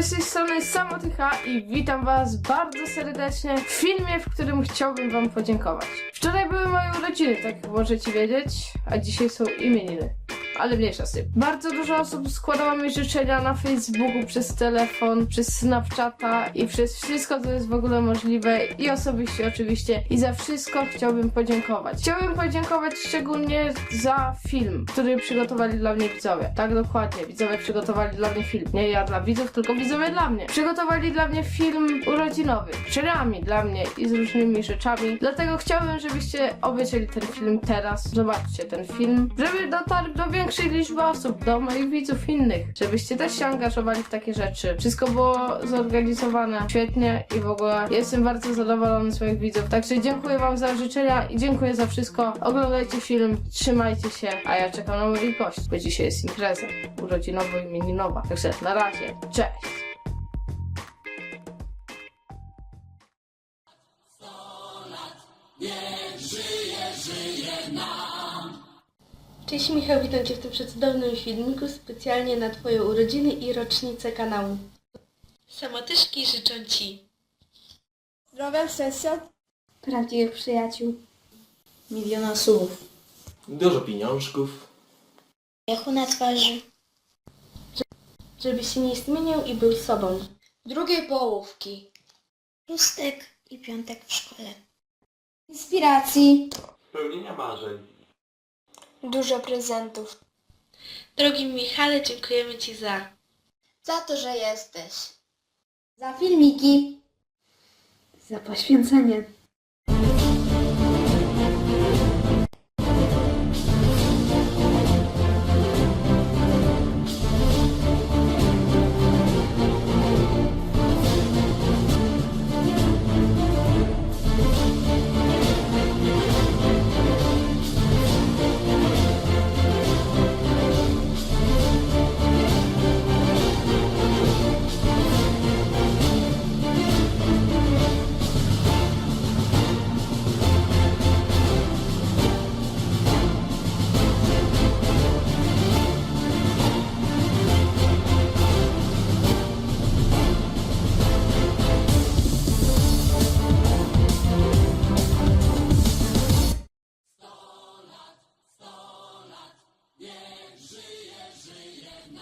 Z tej strony Samotycha i witam was bardzo serdecznie w filmie, w którym chciałbym wam podziękować. Wczoraj były moje urodziny, tak możecie wiedzieć, a dzisiaj są imieniny. Ale mniejsza z tym. Bardzo dużo osób składało mi życzenia na Facebooku, przez telefon, przez Snapchata i przez wszystko, co jest w ogóle możliwe i osobiście oczywiście. I za wszystko chciałbym podziękować. Chciałbym podziękować szczególnie za film, który przygotowali dla mnie widzowie. Tak dokładnie, widzowie przygotowali dla mnie film. Nie ja dla widzów, tylko widzowie dla mnie. Przygotowali dla mnie film urodzinowy. Czerami dla mnie i z różnymi rzeczami. Dlatego chciałbym, żebyście obejrzeli ten film teraz. Zobaczcie ten film, żeby dotarł do większej liczby osób, do moich widzów innych. Żebyście też się angażowali w takie rzeczy. Wszystko było zorganizowane świetnie i w ogóle jestem bardzo zadowolony z moich widzów. Także dziękuję wam za życzenia i dziękuję za wszystko. Oglądajcie film, trzymajcie się, a ja czekam na moich gości, bo dzisiaj jest impreza urodzinowo-imieninowa. Także na razie, cześć! Cześć Michał, witam Cię w tym przecudownym filmiku specjalnie na Twoje urodziny i rocznicę kanału. Samotyszki życzą Ci Zdrowia, szczęścia, prawdziwych przyjaciół. miliona słów. Dużo pieniążków. Jachu na twarzy. żebyś się nie zmieniał i był sobą. Drugiej połówki. Szóstek i piątek w szkole. Inspiracji. Pełnienia marzeń. Dużo prezentów. Drogi Michale, dziękujemy Ci za Za to, że jesteś. Za filmiki. Za poświęcenie.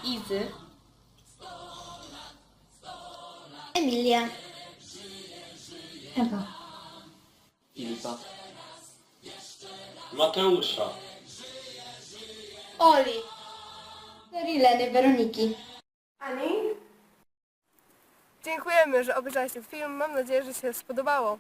Izy, Emilia. Ewa. Filipa. Mateusza. Oli. Leny, Weroniki. Ani? Dziękujemy, że obejrzałeś ten film. Mam nadzieję, że się spodobało.